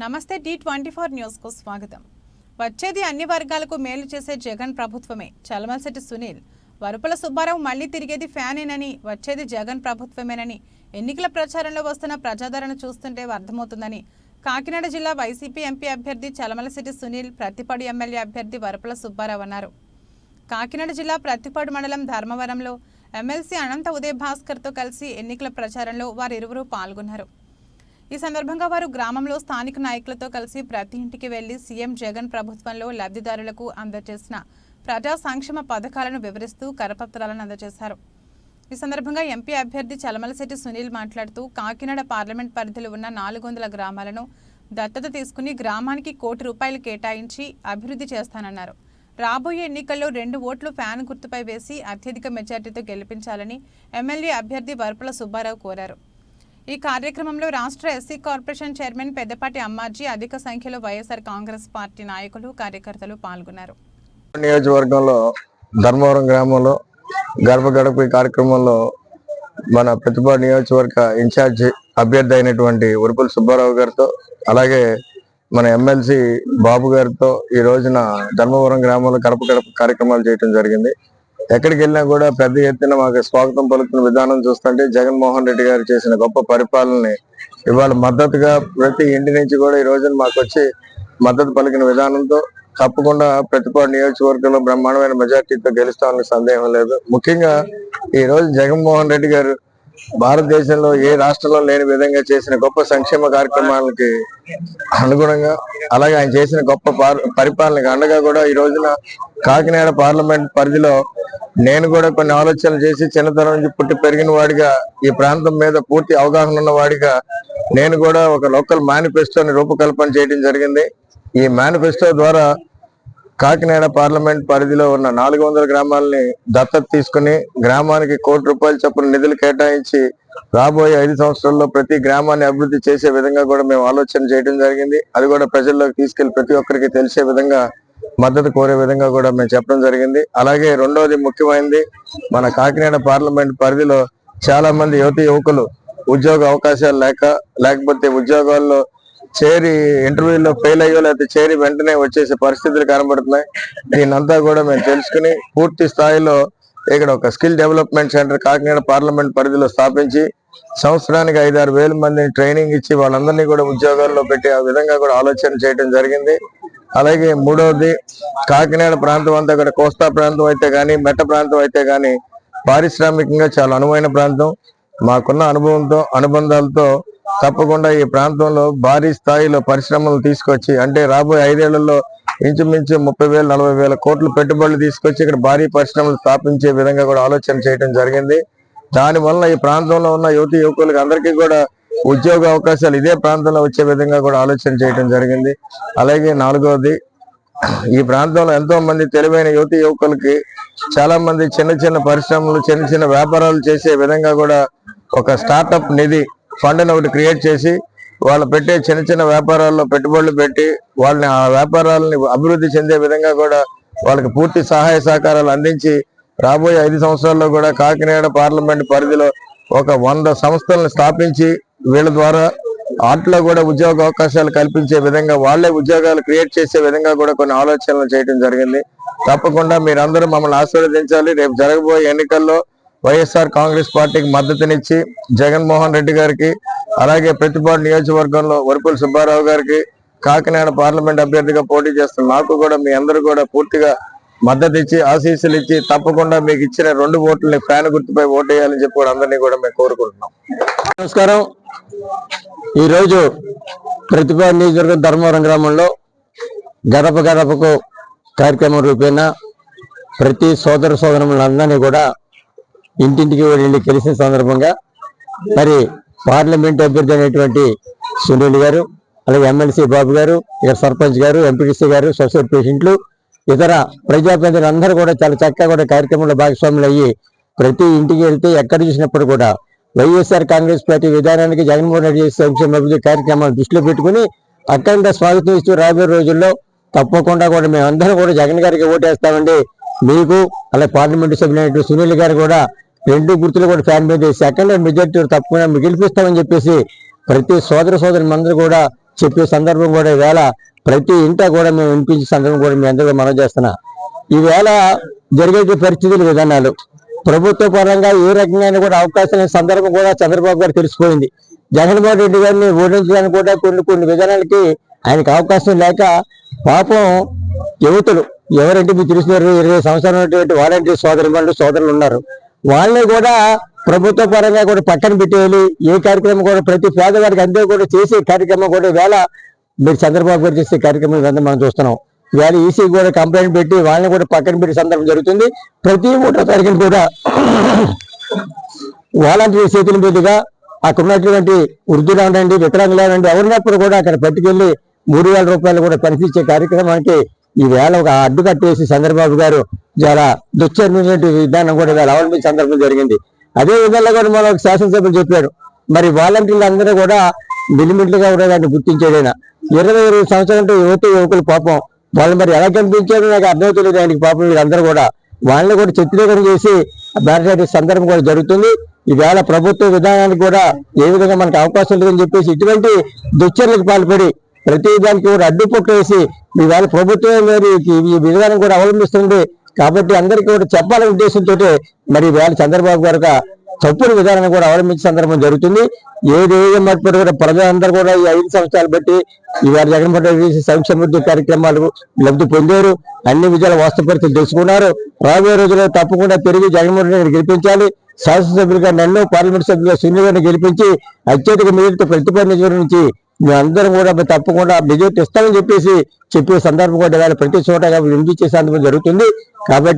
నమస్తే T twenty four న్యూస్కు స్వాగతం. వచ్చేది అన్ని వర్గాలకు మేలు చేసే జగన్ ప్రభుత్వమే. చలమలసటి సునీల్ వరుపుల సుబ్బారావు మళ్ళీ తిరిగేది ఫ్యానేనని వచ్చేది జగన్ ప్రభుత్వమేనని ఎన్నికల ప్రచారంలో వస్తున్న ప్రజాదరణ చూస్తుంటే అర్థమవుతుందని కాకినాడ జిల్లా వైసీపీ ఎంపీ అభ్యర్థి చలమలసిటి సునీల్ ప్రతిపాడు ఎమ్మెల్యే అభ్యర్థి వరుపుల సుబ్బారావు అన్నారు. కాకినాడ జిల్లా ప్రతిపాడు మండలం ధర్మవరంలో ఎమ్మెల్సీ అనంత ఉదయ్ భాస్కర్తో కలిసి ఎన్నికల ప్రచారంలో వారిరువురు పాల్గొన్నారు. ఈ సందర్భంగా వారు గ్రామంలో స్థానిక నాయకులతో కలిసి ప్రతి ఇంటికి వెళ్ళి సీఎం జగన్ ప్రభుత్వంలో లబ్ధిదారులకు అందజేసిన ప్రజా సంక్షేమ పథకాలను వివరిస్తూ కరపత్రాలను అందజేశారు. ఈ సందర్భంగా ఎంపీ అభ్యర్థి చలమలశెట్టి సునీల్ మాట్లాడుతూ కాకినాడ పార్లమెంట్ పరిధిలో ఉన్న నాలుగు వందల గ్రామాలను దత్తత తీసుకుని గ్రామానికి కోటి రూపాయలు కేటాయించి అభివృద్ధి చేస్తానన్నారు. రాబోయే ఎన్నికల్లో రెండు ఓట్లు ఫ్యాన్ గుర్తుపై వేసి అత్యధిక మెజార్టీతో గెలిపించాలని ఎమ్మెల్యే అభ్యర్థి వరపుల సుబ్బారావు కోరారు. ఈ కార్యక్రమంలో రాష్ట్ర SC corporation chairman Peddapati Ammaji అధిక సంఖ్యలో వైఎస్ఆర్ కాంగ్రెస్ పార్టీ నాయకులు కార్యకర్తలు పాల్గొన్నారు. నియోజకవర్గంలో ధర్మవరం గ్రామంలో గడప గడప కార్యక్రమంలో మన ప్రతిభ నియోజకవర్గ ఇన్ఛార్జ్ అభ్యర్థి అయినటువంటి ఉరుపుల సుబ్బారావు గారితో అలాగే మన ఎమ్మెల్సీ బాబు గారితో ఈ రోజున ధర్మవరం గ్రామంలో గడప గడప కార్యక్రమాలు చేయడం జరిగింది. ఎక్కడికి వెళ్ళినా కూడా పెద్ద ఎత్తున మాకు స్వాగతం పలుకుతున్న విధానం చూస్తుంటే జగన్మోహన్ రెడ్డి గారు చేసిన గొప్ప పరిపాలనని ఇవాళ మద్దతుగా ప్రతి ఇంటి నుంచి కూడా ఈ రోజున మాకు వచ్చి మద్దతు పలికిన విధానంతో తప్పకుండా ప్రతిపాడు నియోజకవర్గంలో బ్రహ్మాండమైన మెజార్టీతో గెలుస్తామని సందేహం లేదు. ముఖ్యంగా ఈ రోజు జగన్మోహన్ రెడ్డి గారు భారతదేశంలో ఏ రాష్ట్రంలో లేని విధంగా చేసిన గొప్ప సంక్షేమ కార్యక్రమాలకి అనుగుణంగా అలాగే ఆయన చేసిన గొప్ప పార్- పరిపాలనకి అండగా కూడా ఈ రోజున కాకినాడ పార్లమెంట్ పరిధిలో నేను కూడా కొన్ని ఆలోచనలు చేసి చిన్నతనం నుంచి పుట్టి పెరిగిన వాడిగా ఈ ప్రాంతం మీద పూర్తి అవగాహన ఉన్న వాడిగా నేను కూడా ఒక లోకల్ మేనిఫెస్టోని రూపకల్పన చేయడం జరిగింది. ఈ మేనిఫెస్టో ద్వారా కాకినాడ పార్లమెంట్ పరిధిలో ఉన్న నాలుగు వందల గ్రామాలని దత్తత తీసుకుని గ్రామానికి కోటి రూపాయల చొప్పున నిధులు కేటాయించి రాబోయే ఐదు సంవత్సరాల్లో ప్రతి గ్రామాన్ని అభివృద్ధి చేసే విధంగా కూడా మేము ఆలోచన చేయడం జరిగింది. అది కూడా ప్రజల్లోకి తీసుకెళ్ళి ప్రతి ఒక్కరికి తెలిసే విధంగా మద్దతు కోరే విధంగా కూడా మేము చెప్పడం జరిగింది. అలాగే రెండవది ముఖ్యమైనది మన కాకినాడ పార్లమెంట్ పరిధిలో చాలా మంది యువతి యువకులు ఉద్యోగ అవకాశాలు లేక లేకపోతే ఉద్యోగాల్లో చేరి ఇంటర్వ్యూలో ఫెయిల్ అయ్యో లేకపోతే చేరి వెంటనే వచ్చేసే పరిస్థితులు కనబడుతున్నాయి. దీనంతా కూడా మేము తెలుసుకుని పూర్తి స్థాయిలో ఇక్కడ ఒక skill development centre Kakinada parliament పరిధిలో స్థాపించి సంవత్సరానికి ఐదారు వేల మందిని ట్రైనింగ్ ఇచ్చి వాళ్ళందరినీ కూడా ఉద్యోగాల్లో పెట్టి ఆ విధంగా కూడా ఆలోచన చేయడం జరిగింది. అలాగే మూడవది కాకినాడ ప్రాంతం అంతా కూడా కోస్తా ప్రాంతం అయితే కానీ మెట్ట ప్రాంతం అయితే కానీ పారిశ్రామికంగా చాలా అనువైన ప్రాంతం. మాకున్న అనుభవంతో అనుబంధాలతో తప్పకుండా ఈ ప్రాంతంలో భారీ స్థాయిలో పరిశ్రమలు తీసుకొచ్చి అంటే రాబోయే ఐదేళ్ళలో ఇంచుమించు ముప్పై వేల నలభై వేల కోట్లు పెట్టుబడులు తీసుకొచ్చి ఇక్కడ భారీ పరిశ్రమలు స్థాపించే విధంగా కూడా ఆలోచన చేయడం జరిగింది. దాని వల్ల ఈ ప్రాంతంలో ఉన్న యువతి యువకులకు అందరికీ కూడా ఉద్యోగ అవకాశాలు ఇదే ప్రాంతంలో వచ్చే విధంగా కూడా ఆలోచన చేయడం జరిగింది. అలాగే నాలుగవది ఈ ప్రాంతంలో ఎంతో మంది తెలివైన యువతి యువకులకి చాలా మంది చిన్న చిన్న పరిశ్రమలు చిన్న చిన్న వ్యాపారాలు చేసే విధంగా కూడా ఒక స్టార్టప్ నిధి ఫండ్ని ఒకటి క్రియేట్ చేసి వాళ్ళు పెట్టే చిన్న చిన్న వ్యాపారాల్లో పెట్టుబడులు పెట్టి వాళ్ళని ఆ వ్యాపారాలని అభివృద్ధి చెందే విధంగా కూడా వాళ్ళకి పూర్తి సహాయ సహకారాలు అందించి రాబోయే ఐదు సంవత్సరాల్లో కూడా కాకినాడ పార్లమెంట్ పరిధిలో ఒక వంద సంస్థలను స్థాపించి వీళ్ళ ద్వారా వాటిలో కూడా ఉద్యోగ అవకాశాలు కల్పించే విధంగా వాళ్ళే ఉద్యోగాలు క్రియేట్ చేసే విధంగా కూడా కొన్ని ఆలోచనలు చేయడం జరిగింది. తప్పకుండా మీరందరూ మమ్మల్ని ఆశీర్వదించాలి. రేపు జరగబోయే ఎన్నికల్లో వైఎస్ఆర్ కాంగ్రెస్ పార్టీకి మద్దతునిచ్చి జగన్మోహన్ రెడ్డి గారికి అలాగే ప్రతిపాడు నియోజకవర్గంలో వరపుల సుబ్బారావు గారికి కాకినాడ పార్లమెంట్ అభ్యర్థిగా పోటీ చేస్తున్న నాకు కూడా మీ అందరూ కూడా పూర్తిగా మద్దతు ఇచ్చి ఆశీస్సులు ఇచ్చి తప్పకుండా మీకు ఇచ్చిన రెండు ఓట్లని ఫ్యాన్ గుర్తుపై ఓటేయాలని చెప్పి కూడా అందరినీ కూడా మేము కోరుకుంటున్నాం. నమస్కారం. ఈరోజు ప్రతిభా నియోజకవర్గం ధర్మవరం గ్రామంలో గడప గడపకు కార్యక్రమం రూపేణ ప్రతి సోదర సోదరులందరినీ కూడా ఇంటింటికి వెళ్ళి కలిసిన సందర్భంగా మరి పార్లమెంట్ అభ్యర్థి అనేటువంటి సునీల్ గారు అలాగే ఎమ్మెల్సీ బాబు గారు ఇక్కడ సర్పంచ్ గారు ఎంపీటీసీ గారు సొసైటీ పేషెంట్లు ఇతర ప్రజాప్రతినిధులు అందరూ కూడా చాలా చక్కగా కూడా కార్యక్రమంలో భాగస్వాములు అయ్యి ప్రతి ఇంటికి వెళ్తే ఎక్కడ చూసినప్పుడు కూడా వైఎస్ఆర్ కాంగ్రెస్ పార్టీ విధానానికి జగన్మోహన్ రెడ్డి చేసే సంక్షేమ అభివృద్ధి కార్యక్రమాలు దృష్టిలో పెట్టుకుని అఖండ స్వాగతం ఇస్తూ రాబోయే రోజుల్లో తప్పకుండా కూడా మేమందరం కూడా జగన్ గారికి ఓటేస్తామండి. మీకు అలాగే పార్లమెంటు సభ్యులైన సునీల్ గారు కూడా రెండు గుర్తులు కూడా ఫ్యాన్ మీద సెకండ్ మెజార్టీ తప్పకుండా మీకు గెలిపిస్తామని చెప్పేసి ప్రతి సోదర సోదరు అందరూ కూడా చెప్పే సందర్భం కూడా ఈవేళ ప్రతి ఇంట కూడా మేము వినిపించే సందర్భం కూడా మీ అందరూ మనం చేస్తున్నా. ఈవేళ జరిగే పరిస్థితులు విధానాలు. ప్రభుత్వ పరంగా ఏ రకంగా కూడా అవకాశం లేని సందర్భం కూడా చంద్రబాబు గారు తెలిసిపోయింది. జగన్మోహన్ రెడ్డి గారిని ఓడించడానికి కూడా కొన్ని కొన్ని విధానాలకి ఆయనకు అవకాశం లేక పాపం యువతులు. ఎవరంటే మీకు తెలిసిన ఇరవై సంవత్సరాలు ఉన్నటువంటి వాలంటీర్ సోదరులు సోదరులు ఉన్నారు. వాళ్ళని కూడా ప్రభుత్వ పరంగా కూడా పక్కన పెట్టేయాలి. ఏ కార్యక్రమం కూడా ప్రతి పేదవాడికి అందరూ కూడా చేసే కార్యక్రమం కూడా వేళ మీరు చంద్రబాబు గారు చేసే కార్యక్రమం ఇదంతా మనం చూస్తున్నాం. వేళ ఈసీ కూడా కంప్లైంట్ పెట్టి వాళ్ళని కూడా పక్కన పెట్టే సందర్భం జరుగుతుంది. ప్రతి ఒకటో తారీఖున కూడా వాలంటీర్ చేతుల మీదుగా అక్కడ ఉన్నటువంటి వృద్ధులనండి వికలాంగులనండి ఎవరినప్పుడు కూడా అక్కడ పట్టుకెళ్ళి మూడు వేల రూపాయలు కూడా కనిపించే కార్యక్రమానికి ఈ వేళ ఒక అడ్డు కట్టేసి చంద్రబాబు గారు చాలా దుశ్చర్మైనటువంటి విధానం కూడా వేళ అవలంబించే సందర్భం జరిగింది. అదే విధంగా కూడా మన ఒక శాసనసభ్యులు చెప్పారు మరి వాలంటీర్లు అందరూ కూడా మిలిమిట్లుగా ఉండేదాన్ని గుర్తించేదైనా? ఇరవై ఇరవై సంవత్సరాలు యువత యువకులు పాపం. వాళ్ళు మరి ఎలా కనిపించారో నాకు అర్థం తెలియదు ఆయనకి పాపం వీళ్ళందరూ కూడా. వాళ్ళని కూడా చిత్రీకరణ చేసి భారతదేశ సందర్భం కూడా జరుగుతుంది. ఈవేళ ప్రభుత్వ విధానానికి కూడా ఏ విధంగా మనకు అవకాశం లేదని చెప్పేసి ఇటువంటి దుశ్చర్యలకు పాల్పడి ప్రతి దానికి కూడా అడ్డుపట్టు వేసి ఈవేళ ప్రభుత్వం మరి ఈ- విధానం కూడా అవలంబిస్తుంది. కాబట్టి అందరికీ కూడా చెప్పాలనే ఉద్దేశంతో మరి ఈవేళ చంద్రబాబు గారు తప్పుడు విధానాన్ని కూడా అవలంబించే సందర్భం జరుగుతుంది. ఏది ఏమన్నప్పుడు కూడా ప్రజలందరూ కూడా ఈ ఐదు సంవత్సరాలు బట్టి ఇవాళ జగన్మోహన్ రెడ్డి చేసే కార్యక్రమాలు లబ్ధి పొందారు. అన్ని విజయాల వాస్తవ పరిస్థితులు తెలుసుకున్నారు. రాబోయే రోజుల్లో తప్పకుండా పెరిగి జగన్మోహన్ రెడ్డిని గెలిపించాలి. శాసనసభ్యులుగా నన్ను పార్లమెంట్ సభ్యులుగా సునీల్ గారిని గెలిపించి అత్యధిక మెజార్టీ ప్రతిపాదన నుంచి అందరూ కూడా తప్పకుండా మెజార్టీ ఇస్తామని చెప్పేసి చెప్పే సందర్భం కూడా ప్రతి చోట వినిపించే సందర్భం జరుగుతుంది. కాబట్టి